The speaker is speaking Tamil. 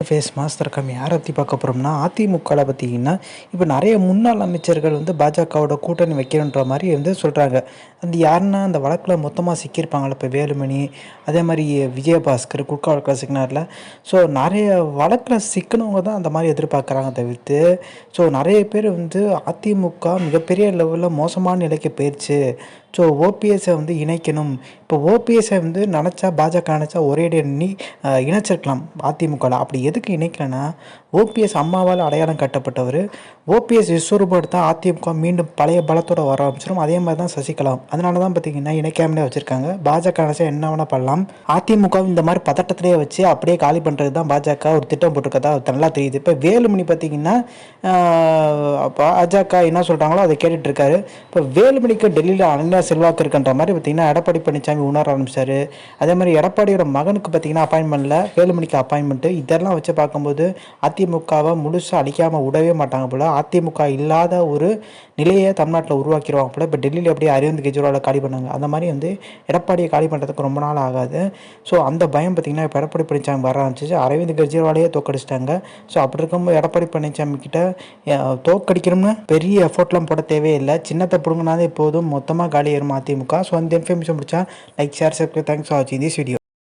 ஃபேஸ் மாஸ்டர் கம் யாரை பற்றி பார்க்க போகிறோம்னா அதிமுகவில் பார்த்தீங்கன்னா இப்போ நிறைய முன்னாள் அமைச்சர்கள் வந்து பாஜகவோட கூட்டணி வைக்கணுன்ற மாதிரி வந்து சொல்கிறாங்க அந்த யாருன்னா அந்த வழக்கில் மொத்தமாக சிக்கியிருப்பாங்கள்ல இப்போ வேலுமணி அதே மாதிரி விஜயபாஸ்கர் குட்கா வழக்கில் சிக்கினார்ல ஸோ நிறைய வழக்கில் சிக்கினவங்க தான் அந்த மாதிரி எதிர்பார்க்குறாங்க தவிர்த்து ஸோ நிறைய பேர் வந்து அதிமுக மிகப்பெரிய லெவலில் மோசமான நிலைக்கு போயிடுச்சு ஸோ ஓபிஎஸ்ஸை வந்து இணைக்கணும். இப்போ ஓபிஎஸ்ஸை வந்து நினச்சா பாஜக நினச்சா ஒரே நீ இணைச்சிருக்கலாம் அதிமுகவில் அப்படி எதுக்கு இணைக்கிறேன்னா ஓபிஎஸ் அம்மாவால் அடையாளம் கட்டப்பட்டவர் ஓபிஎஸ் விஸ்வரூபம் தான் அதிமுக மீண்டும் பழைய பலத்தோட வர ஆரம்பிச்சிடும் அதே மாதிரி தான் சசிகலா அதனால தான் பார்த்தீங்கன்னா இணைக்காமலே வச்சுருக்காங்க. பாஜக நினச்சா என்ன வேணால் பண்ணலாம். அதிமுக இந்த மாதிரி பதட்டத்திலேயே வச்சு அப்படியே காலி பண்ணுறது தான் பாஜக ஒரு திட்டம் போட்டிருக்கதா நல்லா தெரியுது. இப்போ வேலுமணி பார்த்தீங்கன்னா பாஜக என்ன சொல்கிறாங்களோ அதை கேட்டுட்டு இருக்காரு இப்போ வேலுமணிக்கு டெல்லியில் அனந்தா செல்வாக்கு இருக்குன்ற மாதிரி பார்த்தீங்கன்னா எடப்பாடி பழனிசாமி உணர ஆரம்பித்தார் அதே மாதிரி எடப்பாடியோட மகனுக்கு பார்த்தீங்கன்னா அப்பாயின்மெண்ட்டில் வேலுமணிக்கு அப்பாயின்மெண்ட்டு இதெல்லாம் வச்சு பார்க்கும்போது அதிமுகவை முழுசாக அழிக்காமல் விடவே மாட்டாங்க போல். அதிமுக இல்லாத ஒரு நிலையை தமிழ்நாட்டில் உருவாக்கிடுவாங்க போல். இப்போ டெல்லியில் எப்படி அரவிந்த் கெஜ்ரிவாலை காலி பண்ணாங்க? அந்த மாதிரி வந்து எடப்பாடியை காலி பண்ணுறதுக்கு ரொம்ப நாள் ஆகாது. ஸோ அந்த பயம் பார்த்திங்கன்னா இப்போ எடப்பாடி பழனிசாமி வர ஆரம்பிச்சிச்சு. அரவிந்த் கெஜ்ரிவாலையே தோக்கடிச்சிட்டாங்க. ஸோ அப்படி இருக்கும்போது எடப்பாடி பழனிசாமி கிட்ட தோக்கடிக்கணும்னு பெரிய எஃபோர்ட்லாம் போட தேவையில்லை. சின்னத்தை பிடுங்கினாலே போதும் மொத்தமாக காலி ஏறும் அதிமுக. ஸோ அந்த இன்ஃபர்மேஷன் பிடிச்சா like share subscribe thanks for வாட்சிங் திஸ் வீடியோ